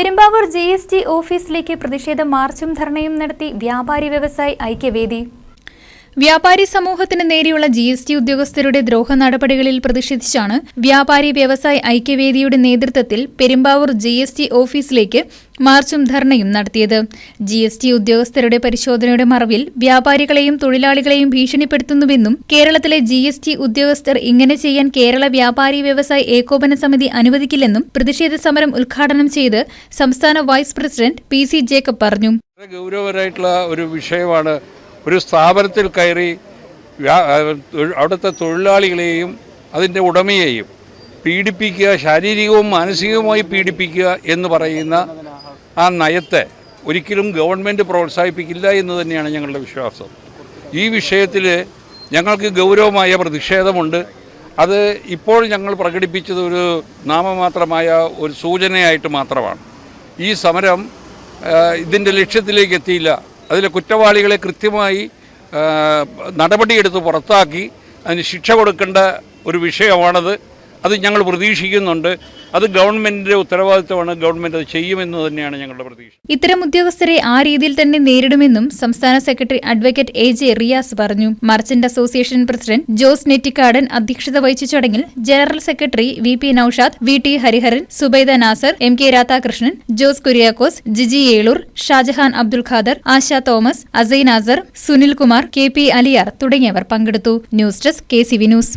Perumbavoor G S T ഓഫീസിലേക്ക് പ്രതിഷേധ മാർച്ചും ധർണയും നടത്തി വ്യാപാരി വ്യവസായി ഐക്യവേദി. വ്യാപാരി സമൂഹത്തിന് നേരെയുള്ള ജി എസ് ടി ഉദ്യോഗസ്ഥരുടെ ദ്രോഹ നടപടികളിൽ പ്രതിഷേധിച്ചാണ് വ്യാപാരി വ്യവസായ ഐക്യവേദിയുടെ നേതൃത്വത്തിൽ പെരുമ്പാവൂർ ജി എസ് ടി ഓഫീസിലേക്ക് മാർച്ചും ധർണയും നടത്തിയത്. ജി എസ് ടി ഉദ്യോഗസ്ഥരുടെ പരിശോധനയുടെ മറവിൽ വ്യാപാരികളെയും തൊഴിലാളികളെയും ഭീഷണിപ്പെടുത്തുന്നുവെന്നും കേരളത്തിലെ ജി എസ് ടി ഉദ്യോഗസ്ഥർ ഇങ്ങനെ ചെയ്യാൻ കേരള വ്യാപാരി വ്യവസായ ഏകോപന സമിതി അനുവദിക്കില്ലെന്നും പ്രതിഷേധ സമരം ഉദ്ഘാടനം ചെയ്ത് സംസ്ഥാന vice president P C Jacob പറഞ്ഞു. വളരെ ഒരു വിഷയമാണ് ഒരു സ്ഥാപനത്തിൽ കയറി അവിടുത്തെ തൊഴിലാളികളെയും അതിന്റെ ഉടമയെയും പീഡിപ്പിക്കുക ശാരീരികവും മാനസികവുമായി പീഡിപ്പിക്കുക എന്ന് പറയുന്ന ആ നയത്തെ ഒരിക്കലും ഗവൺമെന്റ് പ്രോത്സാഹിപ്പിക്കില്ല എന്ന് തന്നെയാണ് ഞങ്ങളുടെ വിശ്വാസം. ഈ വിഷയത്തിൽ ഞങ്ങൾക്ക് ഗൗരവമായ പ്രതിഷേധമുണ്ട്. അത് ഇപ്പോൾ ഞങ്ങൾ പ്രകടിപ്പിച്ചത് ഒരു നാമമാത്രമായ ഒരു സൂചനയായിട്ട് മാത്രമാണ്. ഈ സമരം ഇതിന്റെ ലക്ഷ്യത്തിലേക്ക് എത്തിയില്ല. അതിലെ കുറ്റവാളികളെ കൃത്യമായി നടപടിയെടുത്ത് പുറത്താക്കി. അതിന് ശിക്ഷ കൊടുക്കേണ്ട ഒരു വിഷയമാണത്. അത് ഞങ്ങൾ പ്രതീക്ഷിക്കുന്നുണ്ട്. അത് ഗവൺമെന്റിന്റെ ഉത്തരവാദിത്തമാണ് ഗവൺമെന്റ് അത് ചെയ്യുമെന്ന് തന്നെയാണ് ഞങ്ങളുടെ പ്രതീക്ഷ. ഇത്തരം ഉദ്യോഗസ്ഥരെ ആ രീതിയിൽ തന്നെ നേരിടുമെന്നും സംസ്ഥാന secretary advocate A J Riyas പറഞ്ഞു. Merchant association president Jose Nettikkadan അധ്യക്ഷത വഹിച്ച ചടങ്ങിൽ general secretary V P Noushad V T Hariharan Subaida Nasar M K Radhakrishnan Jose Kuriakose Giji Eloor Shajahan Abdul Khader Asha Thomas Asain Nasar Sunilkumar K P Aliyar തുടങ്ങിയവർ പങ്കെടുത്തു. News desk K C V news.